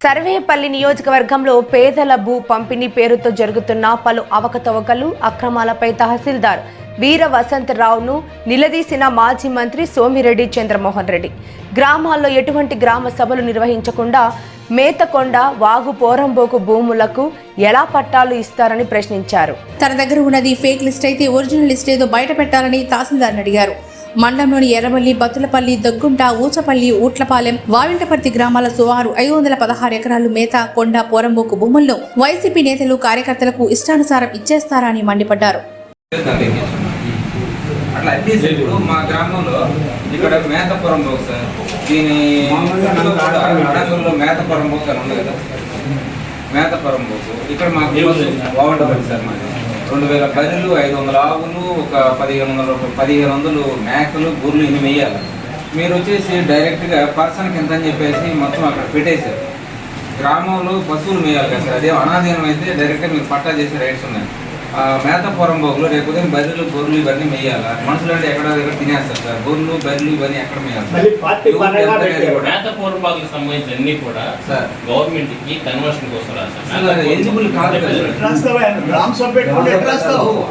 సర్వేపల్లి నియోజకవర్గంలో పేదల భూ పంపిణీ పేరుతో జరుగుతున్న పలు అవకతవకలు అక్రమాలపై తహసీల్దార్ వీర వసంతరావును నిలదీసిన మాజీ మంత్రి సోమిరెడ్డి చంద్రమోహన్ రెడ్డి. గ్రామాల్లో ఎటువంటి గ్రామ సభలు నిర్వహించకుండా మేతకొండ వాగు పోరంబోకు భూములకు ఎలా పట్టాలు ఇస్తారని ప్రశ్నించారు. తన దగ్గర ఉన్నది ఫేక్ లిస్ట్ అయితే ఒరిజినల్ లిస్ట్ ఏదో బయట పెట్టాలని తహసీల్దార్ని అడిగారు. మండలంలోని ఎర్రవల్లి బత్తులపల్లి దగ్గుంట ఊచపల్లి ఊట్లపాలెం వావింటపర్తి గ్రామాల సుమారు ఐదు వందల పదహారు ఎకరాలు మేత కొండ పోరంబోకు భూములను వైసీపీ నేతలు కార్యకర్తలకు ఇష్టానుసారం ఇచ్చేస్తారా అని మండిపడ్డారు. అట్లా అడ్డీస్ ఇప్పుడు మా గ్రామంలో ఇక్కడ మేతపురం బోక్ సార్. దీని అడంగుల్లో మేతపురం బోక్ అని ఉంది కదా. మేతపురం బోక్ ఇక్కడ మాకు బాగుంటుంది సార్ మాది. రెండు వేల బర్రెలు ఐదు వందల ఆవులు ఒక పదిహేను వందల పదిహేను వందలు మేకలు గుర్రెలు ఇన్ని వేయాలి మీరు వచ్చేసి డైరెక్ట్గా పర్సన్కి ఎంత అని చెప్పేసి మొత్తం అక్కడ పెట్టేశారు. గ్రామంలో పశువులు మేయాలి కదా సార్ అదే అనాధీనం అయితే డైరెక్ట్గా మీరు పట్టా చేసే రైట్స్ ఉన్నాయి. మేత పొరంబోగులు రేపు ఉదయం బర్రెలు గొర్రెలు ఇవన్నీ మేయాలా మనుషులు అంటే ఎక్కడ దగ్గర తినేస్తారు సార్ గొర్రెలు బర్రెలు ఇవన్నీ ఎక్కడ మేయాలి. మేత పూర్వభాగాలకు సంబంధించిన అన్ని కూడా సార్. గవర్నమెంట్కి కన్వర్షన్ కోసం అది eligible కాదు?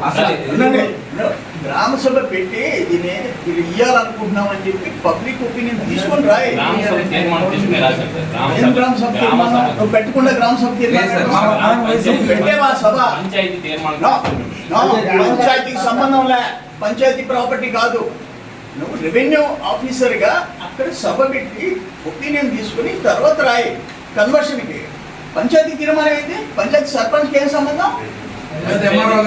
అసలు. గ్రామ సభ పెట్టి దీన్ని ఇది ఇయ్యాలనుకుంటున్నాం అని చెప్పి పబ్లిక్ ఒపీనియన్ తీసుకొని రాయి. గ్రామ సభ తీర్మానం? పెట్టకుండా గ్రామ సభ తీర్మానం పెట్టు. మా- సభ. పంచాయతీకి సంబంధం లే. పంచాయతీ ప్రాపర్టీ కాదు. నువ్వు రెవెన్యూ ఆఫీసర్గా అక్కడ సభ పెట్టి ఒపీనియన్ తీసుకుని తర్వాత రాయి. కన్వర్షన్కి పంచాయతీ తీర్మానం ఏంటి పంచాయతీ సర్పంచ్ ఏం సంబంధం? లేదు, ఎంఆర్ఓ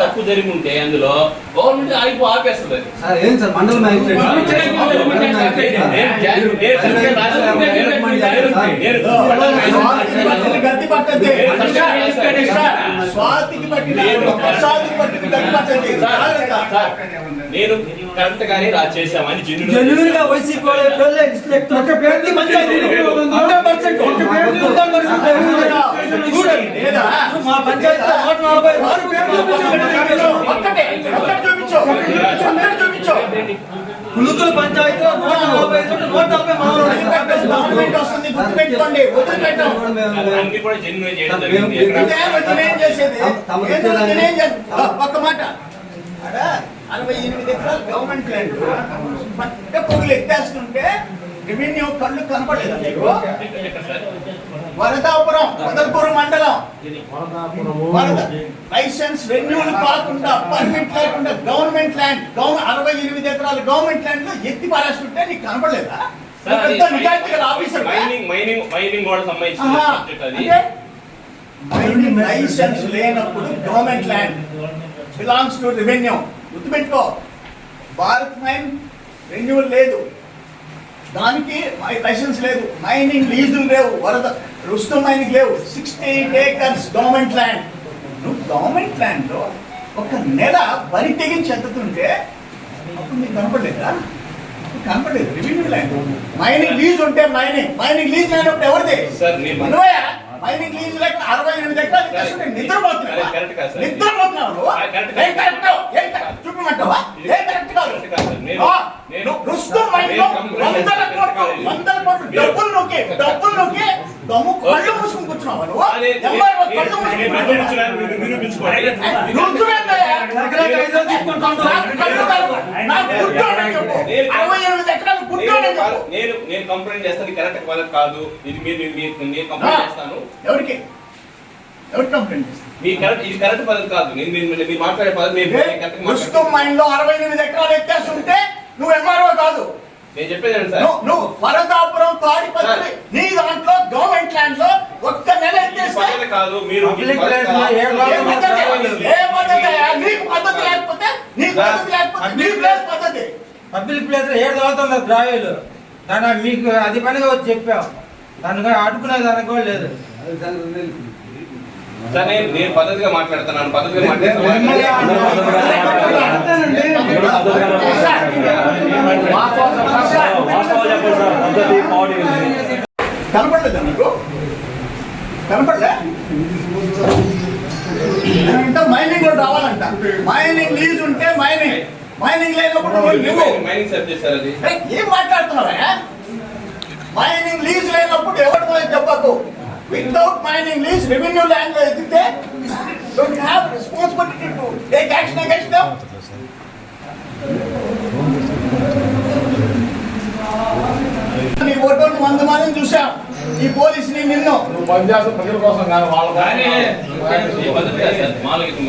తప్పు- జరిగి ఉంటే అందులో గవర్నమెంట్ ఆగిపో ఆపేస్తుంది ఏం సార్? మండల? నేను కరెక్ట్ గానే రా చేశామని జెన్యున్ జెన్యున్గా వైసీపీ వాళ్ళ లేదా? మా పంచాయతీ నూట నలభై ఆరు పేర్లు చూపించండి. ఒక్కటే, ఒక్కటి చూపించు. ఒక్కటి చూపించు. పులుకుల పంచాయతీ నూట నలభై ఐదు ఉంటే నూట నలభై మా వాళ్ళు వదిలిపెట్టేసి గవర్నమెంట్ వస్తుంది గుర్తుపెట్టుకోండి వదిలిపెట్టాం? ఒక్క మాట అడ అరవై ఎనిమిది ఎకరాలు గవర్నమెంట్ ల్యాండ్ పట్ట పొగులు ఎత్తేస్తుంటే రెవెన్యూ కళ్ళు కనపడలేదు? వరదాపురం వదల్పూర్ మండలం. లైసెన్స్ రెన్యూల్ కాకుండా పర్మిట్ లేకుండా గవర్నమెంట్ ల్యాండ్ అరవై ఎనిమిది ఎకరాలు గవర్నమెంట్ ల్యాండ్లో ఎత్తి పారేస్తుంటే నీకు కనపడలేదా? మైనింగ్ లైసెన్స్ లేనప్పుడు government land belongs to revenue. గుర్తుపెట్టుకో. భారత్ మైన్ రెన్యూవల్ లేదు. దానికి లైసెన్స్ లేదు మైనింగ్ లీజులు లేవు వరద రుస్తు మైనింగ్ లేవు. సిక్స్టీ ఏకర్స్ గవర్నమెంట్ ల్యాండ్ నువ్వు గవర్నమెంట్ ల్యాండ్లో ఒక నెల బరి తెగించి ఎత్తుతుంటే అప్పుడు నీకు కనపడలేదా? కనపడలేదు. రెవెన్యూ ల్యాండ్ మైనింగ్ లీజ్ ఉంటే మైనింగ్ మైనింగ్ లీజ్ లేనప్పుడు ఎవరిది? మనవయ్య, మైనింగ్ లీజ్ లేక అరవై ఎనిమిది ఎకరాలు నిద్రపోతున్నావా? నిద్రపోతున్నావు ఏం. కరెక్ట్? ఏం? చూపిమంటావా? ఏం కరెక్ట్ కాదు? నువ్వు రుస్తుం కంప్లైంట్ వందల. కోట్లు. వందల కోట్లు డబ్బులు నొక్కి, డబ్బులు నొక్కి, దమ్ము కళ్ళు మూసుకుని కూర్చున్నావా నువ్వు? అదే, ఎంఆర్ఓ నేను- కళ్ళు నేను కంప్లైంట్ చేస్తాను కరెక్ట్ వాళ్ళకి కాదు ఇది మీరు నేను కంప్లైంట్ చేస్తాను ఎవరికి ఎవరికి కంప్లైంట్ చేస్తాను మీ కరెక్ట్ ఇది కరెక్ట్ పద్ధతి కాదు నేను మీరు మాట్లాడే పద్ధతి మైండ్లో అరవై ఎనిమిది ఎకరాలు ఎత్తేస్తుంటే నువ్వు ఎంఆర్ఓ కాదు నేను చెప్పేది సార్. నువ్వు వరదాపురం తాడిపత్రి నీ దాంట్లో గవర్నమెంట్ ల్యాండ్లో ఒక్క నెల ఎత్తేస్తే కాదు మీరు లో కాదు. ఏ పద్ధతి? ఏ పద్ధతి అయ్యా? నీకు పద్ధతి లేకపోతే నీకు పద్ధతి లేకపోతే నీ ప్లేస్ పద్ధతి. పబ్లిక్ ప్లేస్లో ఏడు ద్రావేలు దాని మీకు అది పనిగా వచ్చి చెప్పాం. దానికి అడుకునే దానికి కూడా లేదు. సార్ నేను నేను పద్ధతిగా మాట్లాడుతున్నాను పద్ధతిగా మిమ్మల్ని కనపడలేదా నీకు కనపడలే అంటే మైనింగ్ కూడా రావాలంట మైనింగ్ లీజ్ ఉంటే మైనింగ్ మైనింగ్ లేనప్పుడు నువ్వు మైనింగ్ సబ్జెక్ట్ సార్ అది ఏం మాట్లాడుతున్నావా మైనింగ్ లీజ్ లేనప్పుడు ఎవరు మనకి చెప్పకు వితౌట్ మైనింగ్ లీజ్ రెవెన్యూ ల్యాండ్లో ఎత్తితే don't have responsibility to take action against them నీ ఫోటోను వంద మందిని చూసాం ఈ పోలీసుని నిన్ను. కానీ ఈ పద్ధతి కాదు. మామూలుగా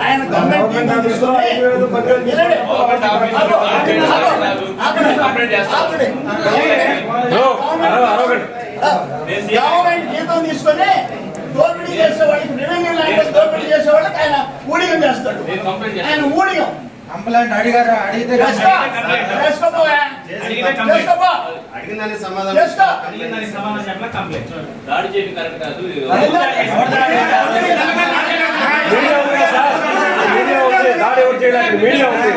ఆయన గవర్నమెంట్ తీసుకొని గవర్నమెంట్ జీతం తీసుకొని దోపిడీ చేసేవాడికి రెవెన్యూ దోపిడీ చేసేవాళ్ళకి ఆయన ఊడిగం చేస్తాడు. ఆయన ఊడిగం. కంప్లైంట్ అడిగారు అడిగితే. దాడి చేయడం కరెక్ట్ కాదు దాడి ఎవరు చేయడానికి మీడియా ఉంది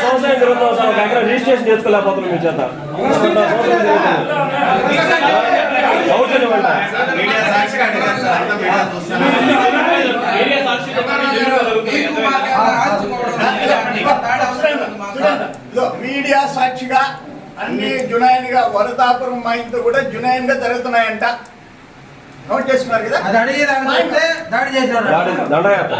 సంవత్సరం సార్ ఒక రిజిస్ట్రేషన్ చేసుకోలేకపోతున్నాం మీ చేత సంవత్సరం జరుగుతుంది మీడియా సాక్షిగా అన్ని జునైన్గా వరదాపురం మైంతో కూడా జునైన్గా జరుగుతున్నాయంట. నోట్ చేసుకున్నారు కదా? అది అడిగి దాన్ని చెప్తే దాడి చేశాడు దాడి దండయాత్ర.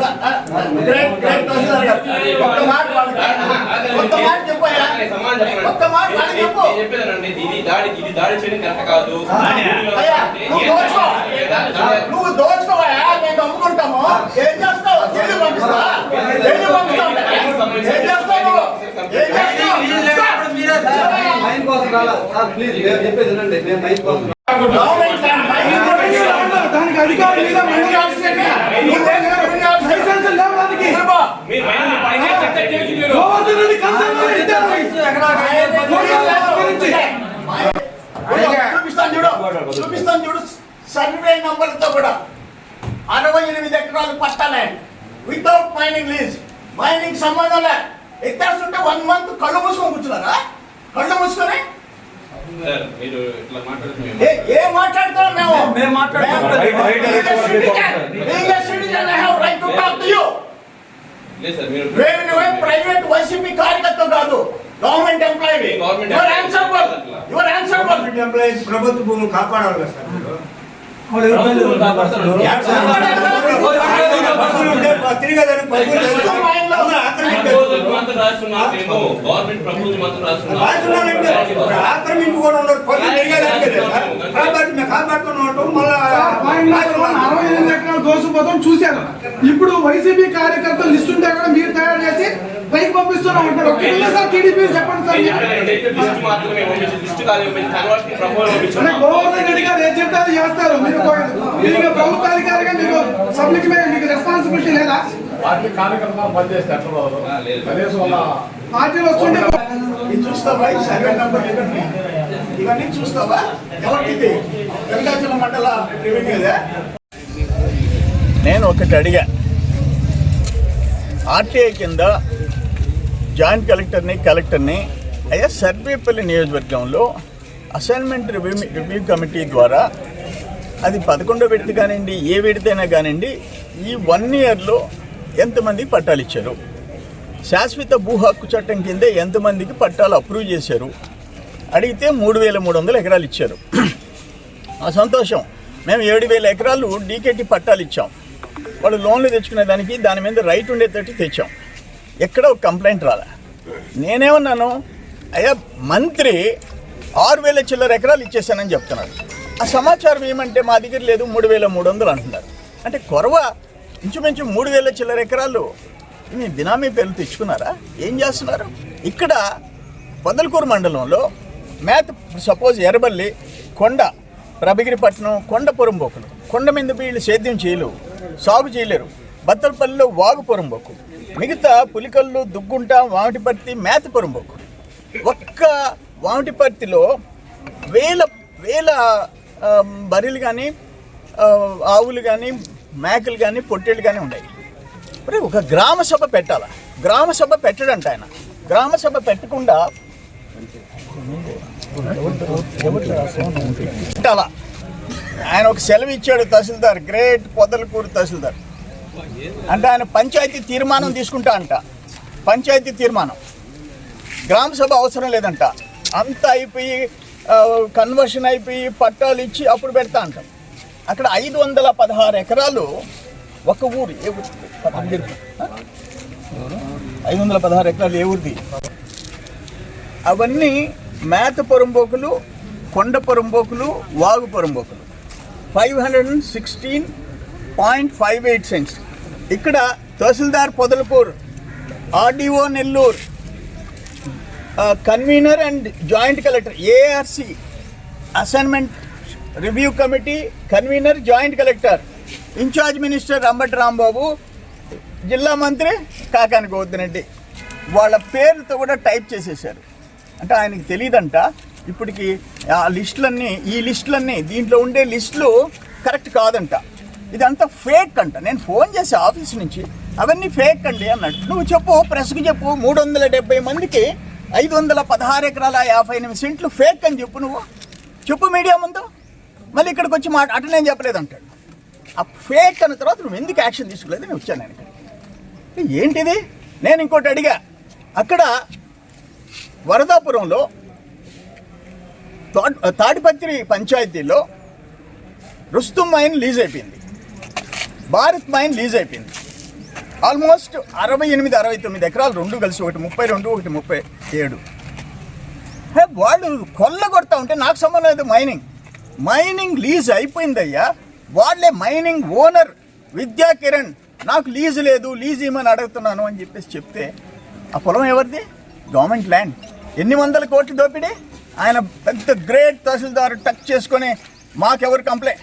స- ఆ, గ్రేట్, గ్రేట్ తహసీల్దార్ గారు. ఒక్క మాట వాళ్ళకి. ఒక్క మాట చెప్పయ్యా సమాధానం చెప్పండి. ఒక్క మాట వాళ్ళకి చెప్పు. నేను చెప్పేదేనండి, ఇది దాడి ఇది దాడి చేయడం కరెక్ట్ కాదు. అయ్యా నువ్వు మేము అమ్ముకుంటాము ఏం చేస్తావు? జైలు పంపిస్తావా? జైలు పంపిస్తావు? ఏం చేస్తావు? నువ్వు ఏం దానికి అధికారం లేదా లైసెన్స్. చూపిస్తాను చూడు! చూపిస్తాను చూడు! సర్వే నంబర్తో కూడా ఎనిమిది ఎకరాలు పట్టాలే వితౌట్ మైనింగ్ లీజ్ మైనింగ్ సంబంధం లే ఎత్తేస్తుంటే వన్ మంత్ కళ్ళు మూసుకొని కూర్చున్నారా? కళ్ళు మూసుకొని? సార్ మీరు ఇట్లా మాట్లాడుతున్నారు. ఏ మాట్లాడుతున్నాం మేము? మేము మాట్లాడుతున్నాం. ప్రైవేట్ వైసీపీ కార్యకర్త కాదు. గవర్నమెంట్ ఎంప్లాయీ ప్రభుత్వ భూములు కాపాడాలి కదా సార్ గవర్నమెంట్ అరవై ఎనిమిది ఎకరాలు దోసుకుపోతాం చూశాను. ఇప్పుడు వైసీపీ కార్యకర్తలు లిస్ట్ ఉంటే కూడా మీరు తయారు చేసి పైకి పంపిస్తున్నాం అంటారు సార్ టీడీపీ చెప్పండి సార్. మీరు. లిస్ట్ మాత్రమే పంపించి లిస్ట్ కాదు పంపించి కన్వర్ట్ ప్రపోజల్ అంటే పంపించాం గోవర్ధన్ రెడ్డి గారు ఏం చెప్తే అది చేస్తారు మీరు మీరు ఇక ప్రభుత్వ అధికారిగా మీకు పబ్లిక్ మీద మీకు రెస్పాన్సిబిలిటీ లేదా? పార్టీ కార్యక్రమాలు పనిచేస్తే ఎట్లా లేదు. కనీసం ఒక పార్టీలు వస్తుంటే ఇది చూస్తావా? ఈ సర్వే నంబర్ ఇవన్నీ? ఇవన్నీ చూస్తావా? ఎవరికి ఇది? వెంకటాచలం మండల రెవెన్యూదా నేను ఒకటి అడిగా. ఆర్టీఐ కింద జాయింట్ కలెక్టర్ని కలెక్టర్ని అయ్యా సర్వేపల్లి నియోజకవర్గంలో అసైన్మెంట్ రివ్యూ రివ్యూ కమిటీ ద్వారా అది పదకొండో విడత కానివ్వండి ఏ విడతైనా కానివ్వండి ఈ వన్ ఇయర్లో ఎంతమంది పట్టాలు ఇచ్చారు? శాశ్వత భూ హక్కు చట్టం కింద ఎంతమందికి పట్టాలు అప్రూవ్ చేశారు? అడిగితే మూడు వేల మూడు వందల ఎకరాలు ఇచ్చారు. ఆ సంతోషం. మేము ఏడు వేల ఎకరాలు డీకేటీ పట్టాలు ఇచ్చాం. వాళ్ళు లోన్లు తెచ్చుకునే దానికి దాని మీద రైట్ ఉండేటట్టు తెచ్చాం. ఎక్కడ ఒక కంప్లైంట్ రాలే? నేనేమన్నాను అయ్యా మంత్రి ఆరు వేల చిల్లర ఎకరాలు ఇచ్చేసానని చెప్తున్నాడు ఆ సమాచారం ఏమంటే మా దగ్గర లేదు మూడు వేల మూడు వందలు అంటున్నారు. అంటే కొరవ ఇంచుమించు మూడు వేల చిల్లర ఎకరాలు మీ బినామీ పేర్లు తెచ్చుకున్నారా? ఏం చేస్తున్నారు? ఇక్కడ పొదలకూరు మండలంలో మేత సపోజ్ ఎర్రబల్లి కొండ ప్రభగిరిపట్నం కొండ పొరంబోకులు. కొండ మీద వీళ్ళు సేద్యం చేయలేవు సాగు చేయలేరు. బత్తలపల్లిలో వాగు పొరంబోకు. మిగతా పులికల్లు దుగ్గుంట వామిటిపర్తి మేతపురంబోకు ఒక్క వామిటిపర్తిలో వేల వేల బర్రెలు కానీ ఆవులు కానీ మేకలు కానీ పొట్టేళ్ళు కానీ ఉన్నాయి. మరి ఒక గ్రామ సభ పెట్టాలా? గ్రామ సభ పెట్టడంట ఆయన. గ్రామ సభ పెట్టకుండా పెట్టాలా? ఆయన ఒక సెలవు ఇచ్చాడు తహసీల్దార్ గ్రేట్ పొదలకూరు తహసీల్దార్. అంటే ఆయన పంచాయతీ తీర్మానం తీసుకుంటా అంట. పంచాయతీ తీర్మానం. గ్రామ సభ అవసరం లేదంట. అంత అయిపోయి కన్వర్షన్ అయిపోయి పట్టాలు ఇచ్చి అప్పుడు పెడతా అంటాం. అక్కడ ఐదు వందల పదహారు ఎకరాలు ఒక ఊరు ఏ ఊరు? ఐదు వందల పదహారు ఎకరాలు ఏ ఊరిది? అవన్నీ మేత పొరంబోకులు కొండ పొరంబోకులు వాగు పొరంబోకులు. Five hundred and sixteen point five eight cents ఇక్కడ తహసీల్దార్ Podalakuru RDO Nellore convener and joint collector ARC assignment review committee convener joint collector incharge minister రంబటి Rambabu జిల్లా మంత్రి కాకాని గోవర్ధన్ వాళ్ళ పేరుతో కూడా టైప్ చేసేసారు అంటే ఆయనకి తెలియదంట ఇప్పటికి ఆ లిస్టులన్నీ ఈ లిస్టులన్నీ దీంట్లో ఉండే లిస్టులు కరెక్ట్ కాదంట. ఇదంతా ఫేక్ అంట. నేను ఫోన్ చేసి ఆఫీస్ నుంచి అవన్నీ ఫేక్ అండి అన్నాడు. నువ్వు చెప్పు ప్రెస్కి చెప్పు మూడు వందల డెబ్బై మందికి ఐదు వందల పదహారు ఎకరాల యాభై ఎనిమిది సెంట్లు ఫేక్ అని చెప్పు నువ్వు. చెప్పు మీడియా ముందు. మళ్ళీ ఇక్కడికి వచ్చి మా అటు నేను చెప్పలేదు అంటాడు. ఆ ఫేక్ అన్న తర్వాత నువ్వు ఎందుకు యాక్షన్ తీసుకోలేదు? నేను వచ్చాను నేను ఇక్కడికి. ఏంటిది? నేను ఇంకోటి అడిగా. అక్కడ వరదాపురంలో తాడిపత్రి పంచాయతీలో రుస్తుం మైన్ లీజ్ అయిపోయింది. భారత్ మైన్ లీజ్ అయిపోయింది. ఆల్మోస్ట్ అరవై ఎనిమిది అరవై తొమ్మిది ఎకరాలు రెండు కలిసి ఒకటి ముప్పై రెండు ఒకటి ముప్పై ఏడు. హే, వాళ్ళు కొల్ల కొడతా ఉంటే నాకు సంబంధం లేదు మైనింగ్ మైనింగ్ లీజ్ అయిపోయిందయ్యా. వాళ్ళే మైనింగ్ ఓనర్ విద్యా కిరణ్. నాకు లీజు లేదు లీజ్ ఇవ్వమని అడుగుతున్నాను అని చెప్పేసి చెప్తే ఆ పొలం ఎవరిది? గవర్నమెంట్ ల్యాండ్ ఎన్ని వందల కోట్లు దోపిడీ? ఆయన పెద్ద గ్రేట్ తహసీల్దారు టచ్ చేసుకొని మాకెవరు కంప్లైంట్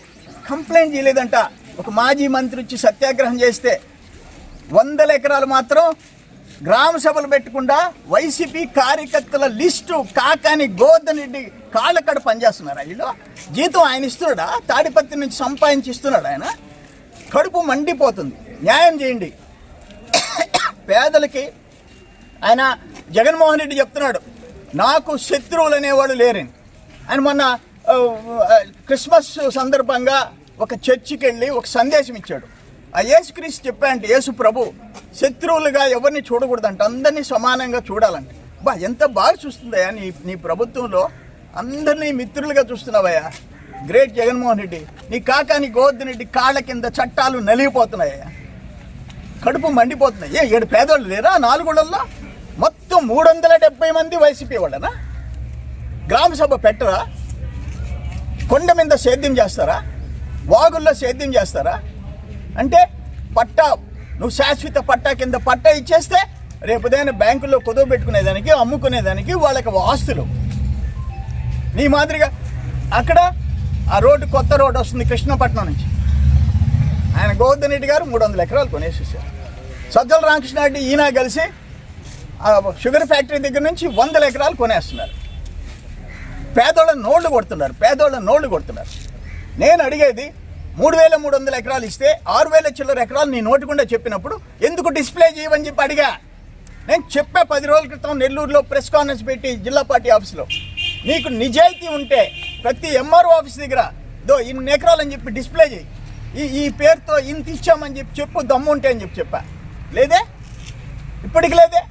కంప్లైంట్ చేయలేదంట. ఒక మాజీ మంత్రి వచ్చి సత్యాగ్రహం చేస్తే వందల ఎకరాలు మాత్రం గ్రామ సభలు పెట్టకుండా వైసీపీ కార్యకర్తల లిస్టు కాకాని గోవర్ధన్ రెడ్డి కాళ్ళకడ పనిచేస్తున్నారు వీళ్ళు? జీతం ఆయన ఇస్తున్నాడా? తాడిపత్రి నుంచి సంపాదించి ఇస్తున్నాడు ఆయన? కడుపు మండిపోతుంది. న్యాయం చేయండి. పేదలకి ఆయన జగన్మోహన్ రెడ్డి చెప్తున్నాడు నాకు శత్రువులు అనేవాడు లేరని. ఆయన మొన్న క్రిస్మస్ సందర్భంగా ఒక చర్చికి వెళ్ళి ఒక సందేశం ఇచ్చాడు. ఆ యేసుక్రీస్తు చెప్పాయంటే యేసు ప్రభు శత్రువులుగా ఎవరిని చూడకూడదంట. అందరినీ సమానంగా చూడాలంట. బా ఎంత బాగా చూస్తుందయ్యా నీ నీ ప్రభుత్వంలో. అందరినీ మిత్రులుగా చూస్తున్నావయ్యా. గ్రేట్ జగన్మోహన్ రెడ్డి. నీ కాకా నీ గోవర్ధన్ రెడ్డి కాళ్ళ కింద చట్టాలు నలిగిపోతున్నాయ్యా కడుపు మండిపోతున్నాయి. ఏ ఏడు పేదోళ్ళు లేరా నాలుగుళ్ళల్లో? మొత్తం మూడు వందల డెబ్బై మంది వైసీపీ వాళ్ళనా? గ్రామ సభ పెట్టరా? కొండ మీద సేద్యం చేస్తారా? వాగుల్లో సేద్యం చేస్తారా? అంటే పట్టా నువ్వు శాశ్వత పట్టా కింద పట్టా ఇచ్చేస్తే రేపు ఉదయం బ్యాంకుల్లో కుదువ పెట్టుకునేదానికి అమ్ముకునేదానికి వాళ్ళకి ఆస్తులు. నీ మాదిరిగా అక్కడ ఆ రోడ్డు కొత్త రోడ్డు వస్తుంది కృష్ణపట్నం నుంచి. ఆయన గోవర్ధన్ రెడ్డి గారు మూడు వందల ఎకరాలు కొనేసేసారు. సజ్జల రామకృష్ణారెడ్డి ఈయన కలిసి షుగర్ ఫ్యాక్టరీ దగ్గర నుంచి వందల ఎకరాలు కొనేస్తున్నారు. పేదోళ్ళ నోళ్ళు కొడుతున్నారు పేదోళ్ళ నోళ్ళు కొడుతున్నారు. నేను అడిగేది మూడు వేల మూడు వందల ఎకరాలు ఇస్తే ఆరు వేల చిల్లర ఎకరాలు నీ నోటికుండా చెప్పినప్పుడు ఎందుకు డిస్ప్లే చేయమని చెప్పి అడిగా. నేను చెప్పా పది రోజుల క్రితం నెల్లూరులో ప్రెస్ కాన్ఫరెన్స్ పెట్టి జిల్లా పార్టీ ఆఫీస్లో. నీకు నిజాయితీ ఉంటే ప్రతి ఎంఆర్ఓ ఆఫీస్ దగ్గర దో ఇన్ని ఎకరాలు అని చెప్పి డిస్ప్లే చేయి. ఈ ఈ పేరుతో ఇంత ఇచ్చామని చెప్పి చెప్పు దమ్ము ఉంటే అని చెప్పి చెప్పా. లేదే? ఇప్పటికి లేదే?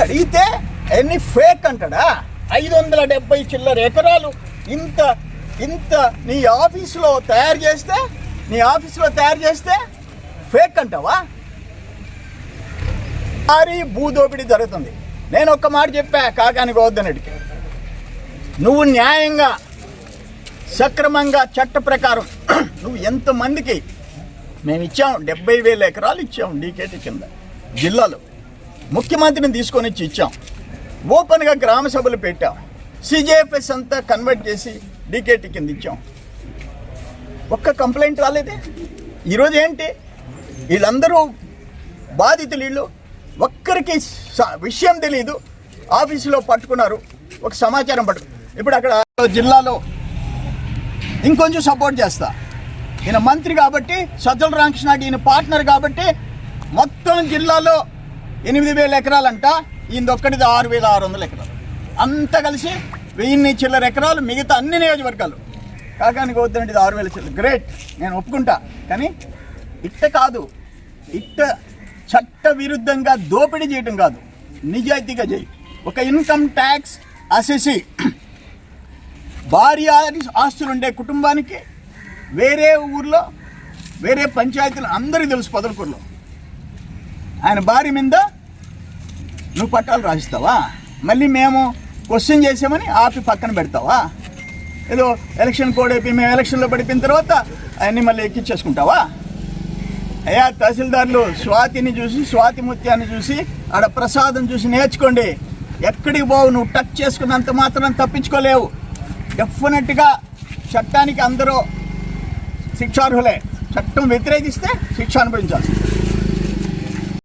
అడిగితే ఎన్ని ఫేక్ అంటాడా? ఐదు వందల డెబ్బై చిల్లర ఎకరాలు ఇంత ఇంత నీ ఆఫీసులో తయారు చేస్తే నీ ఆఫీసులో తయారు చేస్తే ఫేక్ అంటావా? భారీ భూదోపిడీ జరుగుతుంది. నేను ఒక్క మాట చెప్పా కాకాని గోవర్ధనుడికి నువ్వు న్యాయంగా సక్రమంగా చట్ట ప్రకారం నువ్వు ఎంతమందికి మేము ఇచ్చాం? డెబ్బై వేల ఎకరాలు ఇచ్చాం డీకేటీ కింద. జిల్లాలో ముఖ్యమంత్రిని తీసుకొని వచ్చి ఇచ్చాం. ఓపెన్గా గ్రామ సభలు పెట్టాం. సిజేఎఫ్ఎస్ అంతా కన్వర్ట్ చేసి డీకేటీ కింద ఇచ్చాం. ఒక్క కంప్లైంట్ రాలేదే? ఈరోజు ఏంటి? వీళ్ళందరూ బాధితులు వీళ్ళు. ఒక్కరికి స- విషయం తెలియదు ఆఫీసులో పట్టుకున్నారు. ఒక సమాచారం పట్టు ఇప్పుడు అక్కడ జిల్లాలో ఇంకొంచెం సపోర్ట్ చేస్తా. ఈయన మంత్రి కాబట్టి సజ్జల రామకృష్ణ ఈయన పార్ట్నర్ కాబట్టి మొత్తం జిల్లాలో ఎనిమిది వేల ఎకరాలంట. ఈయనొక్కడిది ఆరు వేల ఆరు వందల ఎకరాలు. అంతా కలిసి వెయ్యిన్ని చిల్లర ఎకరాలు మిగతా అన్ని నియోజకవర్గాలు. కాకానికి వద్దండి ఇది ఆరు వేల చిల్లర. గ్రేట్ నేను ఒప్పుకుంటా. కానీ ఇట్ట కాదు. ఇట్ట చట్ట విరుద్ధంగా దోపిడీ చేయడం కాదు. నిజాయితీగా చేయి. ఒక ఇన్కమ్ ట్యాక్స్ అసెసి భారీ ఆస్తులు ఆస్తులుండే కుటుంబానికి వేరే ఊర్లో వేరే పంచాయతీలు అందరికీ తెలుసు పొదలకూరులో. ఆయన భార్య మీద నువ్వు పట్టాలు రాసిస్తావా? మళ్ళీ మేము క్వశ్చన్ చేసామని ఆపి పక్కన పెడతావా? ఏదో ఎలక్షన్ కోడ్ అయిపోయి మేము ఎలక్షన్లో పడిపోయిన తర్వాత అవన్నీ మళ్ళీ ఎక్కించేసుకుంటావా అయ్యా తహసీల్దార్లు స్వాతిని చూసి స్వాతి ముత్యాన్ని చూసి ఆడ ప్రసాదం చూసి నేర్చుకోండి. ఎక్కడికి పోవు నువ్వు టచ్ చేసుకున్నంత మాత్రం తప్పించుకోలేవు. డెఫినెట్గా చట్టానికి అందరూ శిక్షార్హులే. చట్టం వ్యతిరేకిస్తే శిక్ష అనుభవించాల్సింది.